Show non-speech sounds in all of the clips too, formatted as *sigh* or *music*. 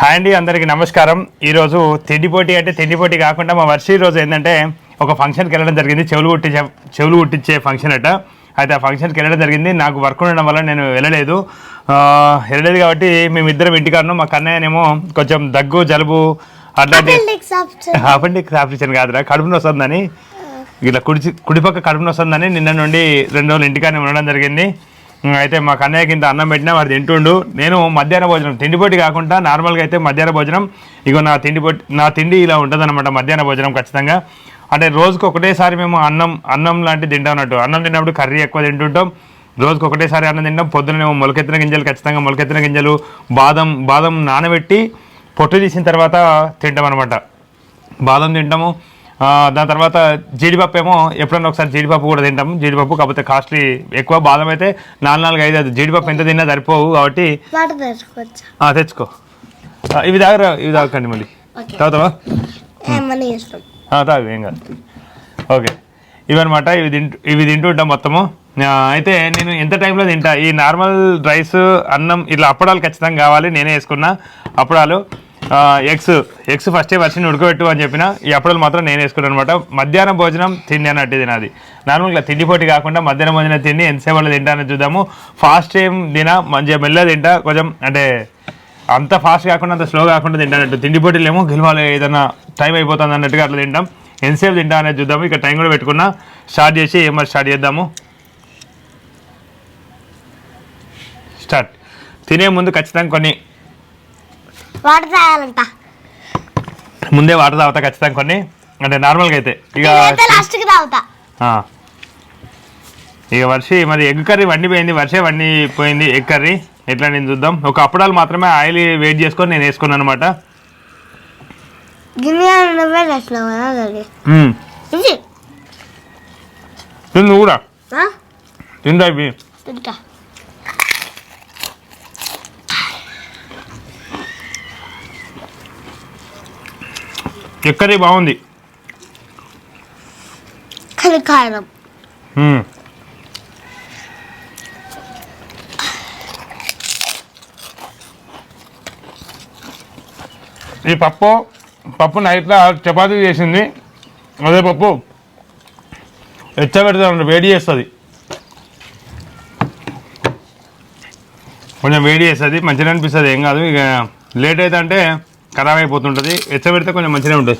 Hi అండి అందరికీ నమస్కారం. ఈరోజు తిండి పోటీ అంటే తిండి పోటీ కాకుండా మా వర్షి రోజు ఏంటంటే ఒక ఫంక్షన్కి వెళ్ళడం జరిగింది. చెవులు కుట్టించే చెవులు కుట్టించే ఫంక్షన్ అట. అయితే ఆ ఫంక్షన్కి వెళ్ళడం జరిగింది. నాకు వర్క్ ఉండడం వల్ల నేను వెళ్ళలేదు. వెళ్ళలేదు కాబట్టి మేమిద్దరం ఇంటికాడను మా కన్నయ్యనేమో కొంచెం దగ్గు జలుబు అట్లాంటి అపెండిక్స్ ఆపరేషన్ కాదురా కడుపున వస్తుందని. ఇట్లా కుడి కుడిపక్క కడుపున వస్తుందని నిన్న నుండి రెండు రోజులు ఇంటికానే ఉండడం జరిగింది. అయితే మా కన్నయ్యకి ఇంత అన్నం పెట్టినా వాడు తింటుండు. నేను మధ్యాహ్న భోజనం తిండిపోటి కాకుండా నార్మల్గా అయితే మధ్యాహ్న భోజనం ఇగో నా తిండి నా తిండి ఇలా ఉంటుంది అనమాట మధ్యాహ్న భోజనం ఖచ్చితంగా. అంటే రోజుకు ఒకటేసారి మేము అన్నం అన్నం లాంటివి తింటాం అన్నట్టు. అన్నం తిన్నప్పుడు కర్రీ ఎక్కువ తింటుంటాం. రోజుకు ఒకటేసారి అన్నం తింటాం. పొద్దున్నేమో మొలకెత్తిన గింజలు ఖచ్చితంగా మొలకెత్తిన గింజలు బాదం బాదం నానబెట్టి పొట్టు తీసిన తర్వాత తింటాం అనమాట బాదం తింటాము. దాని తర్వాత జీడిపప్పు ఏమో ఎప్పుడన్నా ఒకసారి జీడిపప్పు కూడా తింటాము. జీడిపప్పు కాకపోతే కాస్ట్లీ ఎక్కువ. బాదం అయితే నాలుగు నాలుగు ఐదు ఐదు. జీడిపప్పు ఎంత తిన్నా సరిపోవు కాబట్టి తెచ్చుకో. ఇవి తాగరా? ఇవి తాగకండి మళ్ళీ. తాగుతావా? తాగు ఏం కాదు. ఓకే. ఇవన్నమాట ఇవి తింటూ ఇవి తింటుంటాం మొత్తము. ఆ, అయితే నేను ఎంత టైంలో తింటా? ఈ నార్మల్ రైస్ అన్నం ఇట్లా అప్పడాలు ఖచ్చితంగా కావాలి. నేనే వేసుకున్నా అప్పడాలు. ఎగ్స్ ఎగ్స్ ఫస్టే వచ్చిన ఉడకబెట్టు అని చెప్పిన ఈ అప్పడాలు మాత్రం నేను వేసుకున్నాను అనమాట. మధ్యాహ్నం భోజనం తిండి అన్నట్టు తినది నార్మల్గా తిండి పోటీ కాకుండా మధ్యాహ్నం భోజనం తిండి ఎంతసేపు తింటానని చూద్దాము. ఫాస్ట్ ఏం తినా మంచిగా మెల్లగా తింటా కొంచెం అంటే అంత ఫాస్ట్ కాకుండా అంత స్లో కాకుండా తింటానట్టు తిండి పోటీలు ఏమో గెలవాలి ఏదైనా టైం అయిపోతుంది అన్నట్టుగా అట్లా తింటాం. ఎంతసేపు తింటా అనేది చూద్దాము. ఇక టైం కూడా పెట్టుకున్నా స్టార్ట్ చేసి ఏమో స్టార్ట్ చేద్దాము. స్టార్ట్ తినే ముందు ఖచ్చితంగా కొన్ని వాటర్ తాగాలంట. ముందే వాటర్ తాగుతా ఖచ్చితంగా కొన్ని. అంటే నార్మల్గా అయితే. ఇక లాస్ట్కి తాగుతా. ఇక వర్షి మరి ఎగ్ కర్రీ వండిపోయింది వర్షే వండిపోయింది ఎగ్ కర్రీ. ఎట్లా నేను చూద్దాం. ఒక అప్పడాలు మాత్రమే ఆయిల్ వెయిట్ చేసుకొని నేను వేసుకున్నాను అనమాట. నువ్వే కూడా. తింటా. కర్రీ బాగుంది. కారం. ఈ పప్పు పప్పు నైట్లో చపాతీ చేసింది. అదే పప్పు. ఎచ్చబెడతా వేడి చేస్తుంది. కొంచెం వేడి చేస్తుంది మంచిగా అనిపిస్తుంది ఏం కాదు. ఇక లేట్ అయితే అంటే ఖరాబ్ అయిపోతుంటుంది ఎచ్చబెడితే కొంచెం మంచిగా ఉంటుంది.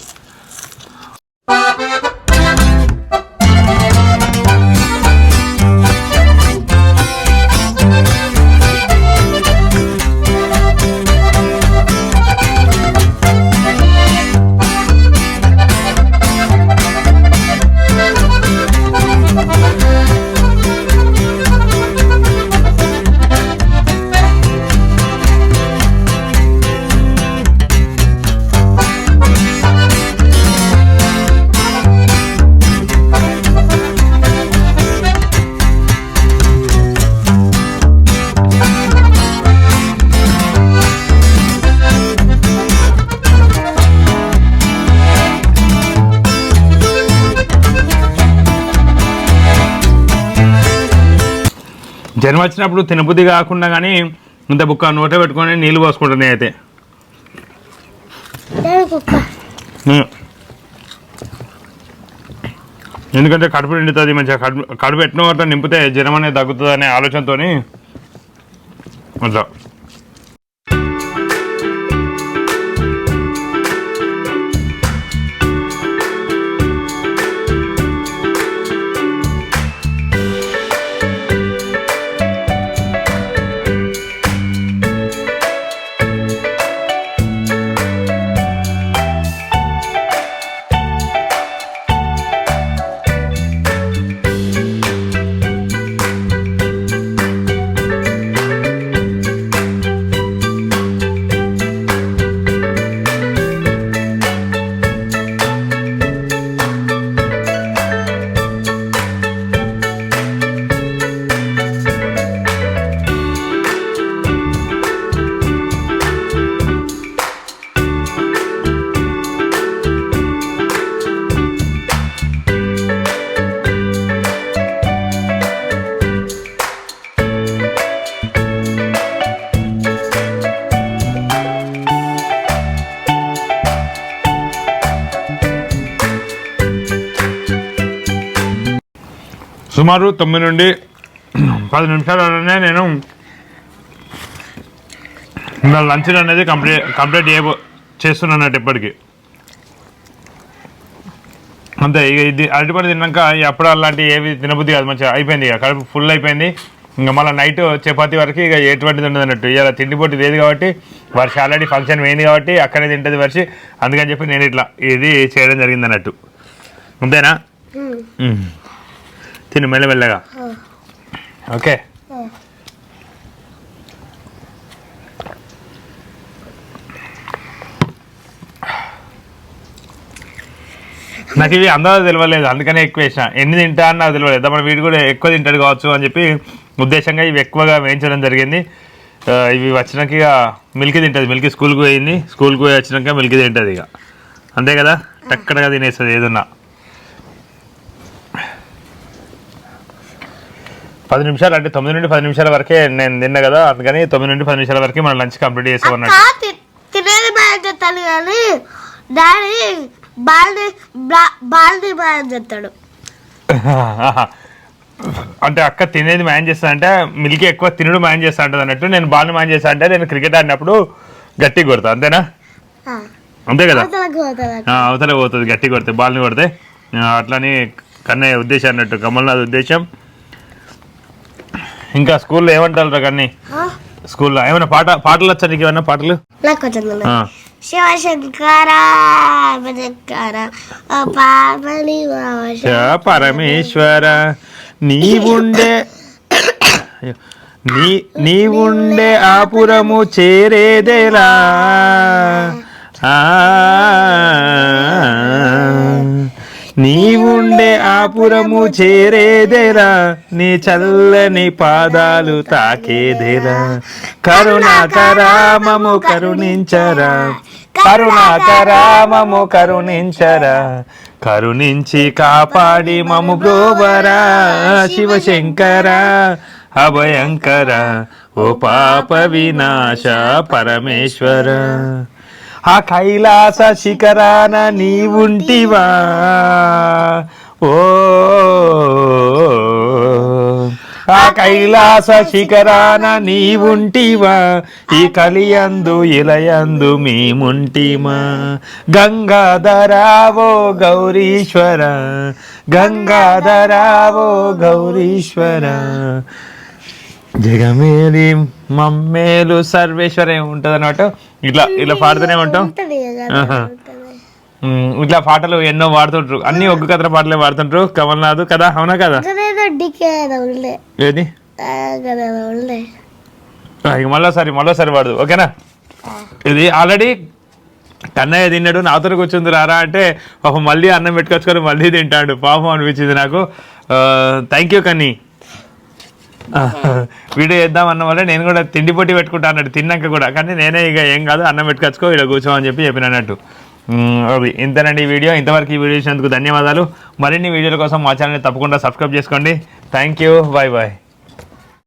జన్మ వచ్చినప్పుడు తినబుద్ధి కాకుండా కానీ ఇంత బుక్క నోట పెట్టుకొని నీళ్ళు పోసుకుంటాను అయితే. ఎందుకంటే కడుపు నిండుతుంది మంచిగా కడుపు కడుపు ఎట్టిన నింపితే జ్వరం అనేది తగ్గుతుంది అనే ఆలోచనతో అట్లా. సుమారు తొమ్మిది నుండి పది నిమిషాలలోనే నేను నా లంచ్ అనేది కంప్లీట్ కంప్లీట్ చేయబో చేస్తున్నాను ఇప్పటికి. అంతే ఇక ఇది అరటిపండు తిన్నాక ఈ అప్పుడు అలాంటి ఏవి తినబుద్ధి కాదు మంచిగా అయిపోయింది ఇక. కడుపు ఫుల్ అయిపోయింది. ఇంకా మళ్ళీ నైట్ చపాతి వరకు ఇక ఎటువంటిది ఉండదు అన్నట్టు. ఇలా తిండి పొట్టి లేదు కాబట్టి వర్ష ఆల్రెడీ ఫంక్షన్ పోయింది కాబట్టి అక్కడే తింటుంది వర్షి. అందుకని చెప్పి నేను ఇట్లా ఇది చేయడం జరిగింది అన్నట్టు. అంతేనా. తిను మెల్లమెల్లగా ఓకే. నాకు ఇవి అందరూ తెలియలేదు అందుకనే ఎక్కువ వేసిన ఎన్ని తింటా అని నాకు తెలియలేదు మన వీడు కూడా ఎక్కువ తింటాడు కావచ్చు అని చెప్పి ఉద్దేశంగా ఇవి ఎక్కువగా వేయించడం జరిగింది. ఇవి వచ్చినాక ఇక మిల్క్ తింటుంది. మిల్క్ స్కూల్కి పోయింది. స్కూల్కి పోయి వచ్చినాక మిల్క్ తింటుంది ఇక. అంతే కదా? టక్కడగా తినేస్తుంది ఏదన్నా. పది నిమిషాలు అంటే తొమ్మిది నుండి పది నిమిషాల వరకే నేను తిన్నా కదా అందుకని తొమ్మిది నుండి పది నిమిషాల వరకే మనం లంచ్ కంప్లీట్ చేసామన్నట్టు అక్క తి- తినేది బాగా చెప్తాను కానీ డాడీ బాల్ది బా- బాల్ది బాగా చెప్తాడు *laughs* అంటే అక్క తినేది మ్యాన్ చేస్తా అంటే మిల్క్ ఎక్కువ తినడం మ్యాన్ చేస్తా ఉంటుంది అన్నట్టు. నేను బాల్ మ్యాన్ చేస్తా అంటే నేను క్రికెట్ ఆడినప్పుడు గట్టి కొడతా అంతేనా? అంతే కదా? అవతల పోతుంది గట్టి కొడితే బాల్ని కొడితే. అట్లని కన్నయ్య ఉద్దేశం అన్నట్టు కమల్నాథ్ ఉద్దేశం. ఇంకా స్కూల్లో ఏమంటారు కన్నీ? ఆ, స్కూల్లో ఏమైనా పాట పాటలు వచ్చా నీకు ఏమన్నా పాటలు? నాకు వచ్చింది. శివశంకర పరమేశ్వర నీవుండే నీ నీవుండే ఆపురము చేరేదేలా. ఆ, నీవుండే ఆపురము చేరేదేరా? నీ చల్లని పాదాలు తాకేదేరా? కరుణాకరామము కరుణించరా? కరుణాకరామము కరుణించరా? కరుణించి కాపాడి మము బ్రోవరా శివశంకర అభయంకర? ఓ పాప వినాశ పరమేశ్వర? ఆ కైలాస శిఖరాన నీవుంటివా? ఓ ఆ కైలాస శిఖరాన నీవుంటివా? ఈ కలియందు ఇలయందు మేముంటిమా? గంగాధరావో గౌరీశ్వర గంగాధరావో గౌరీశ్వర. జగమేలి మమ్మేలు సర్వేశ్వర ఉంటుంది అన్నట్టు ఇట్లా ఇట్లా పాడుతూనే ఉంటాం ఇట్లా పాటలు ఎన్నో వాడుతుంటారు అన్ని ఒగ్గు కథల పాటలే వాడుతుంటారు కమల్నాథ్ కదా అవునా కదా? ఏదో? మళ్ళోసారి మళ్ళోసారి వాడు ఓకేనా? ఇది ఆల్రెడీ కన్నయ్య తిన్నాడు నాతో కూర్చుంది రారా అంటే పాపం మళ్ళీ అన్నం పెట్టుకొచ్చుకొని మళ్ళీ తింటాడు. పాపం అనిపించింది నాకు. Thank you Kanni. వీడియో చేద్దాం అన్న వల్ల నేను కూడా తిండి పొట్టి పెట్టుకుంటా అన్నట్టు తిన్నాక కూడా. కానీ నేనే ఇక ఏం కాదు అన్నం పెట్టుకొచ్చుకో ఇక్కడ కూర్చోమని చెప్పి చెప్పిన అన్నట్టు. ఉమ్, ఈ వీడియో. ఇంతవరకు ఈ వీడియో ఇచ్చినందుకు ధన్యవాదాలు. మరిన్ని వీడియోల కోసం మా ఛానల్ని తప్పకుండా సబ్స్క్రైబ్ చేసుకోండి. Thank you bye bye